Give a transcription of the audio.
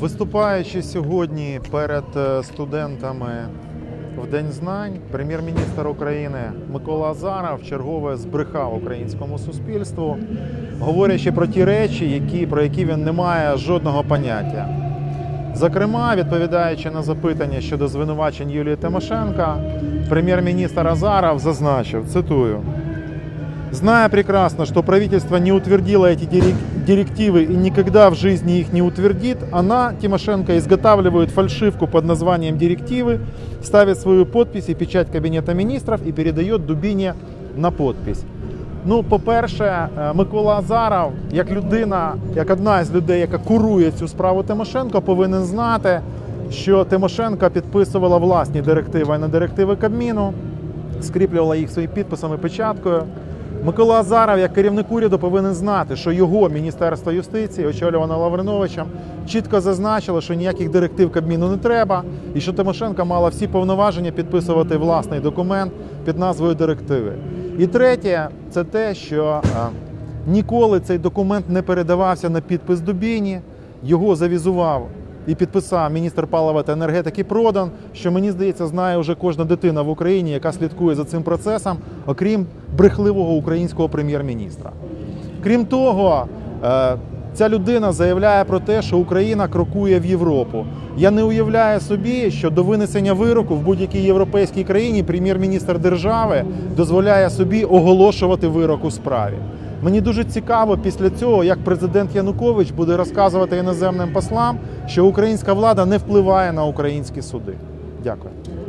Виступаючи сьогодні перед е, студентами в День знань, прем'єр-міністр України Микола Азаров чергове збрехав українському суспільству, говорячи про ті речі, які, про які він не має жодного поняття. Зокрема, відповідаючи на запитання щодо звинувачень Юлії Тимошенка, прем'єр-міністр Азаров зазначив, цитую, Зная прекрасно, что правительство не утвердило эти дирек- директивы и никогда в жизни их не утвердит, она, Тимошенко, изготавливает фальшивку под названием директивы, ставит свою подпись и печать Кабинета министров и передает Дубине на подпись. Ну, по-перше, е, Микола Азаров, як людина, як одна із людей, яка курує цю справу Тимошенко, повинен знати, що Тимошенко підписувала власні директиви, а не директиви Кабміну, скріплювала їх своїм підписом і печаткою. Микола Азаров, як керівник уряду, повинен знати, що його Міністерство юстиції, очолюване Лавриновичем, чітко зазначило, що ніяких директив Кабміну не треба, і що Тимошенко мала всі повноваження підписувати власний документ під назвою директиви. І третє, це те, що е, ніколи цей документ не передавався на підпис Дубіні, його завізував і підписав міністр палива та енергетики Продан, що мені здається, знає вже кожна дитина в Україні, яка слідкує за цим процесом, окрім брехливого українського прем'єр-міністра. Крім того, е, ця людина заявляє про те, що Україна крокує в Європу. Я не уявляю собі, що до винесення вироку в будь-якій європейській країні прем'єр-міністр держави дозволяє собі оголошувати вирок у справі. Мені дуже цікаво після цього, як президент Янукович буде розказувати іноземним послам, що українська влада не впливає на українські суди. Дякую.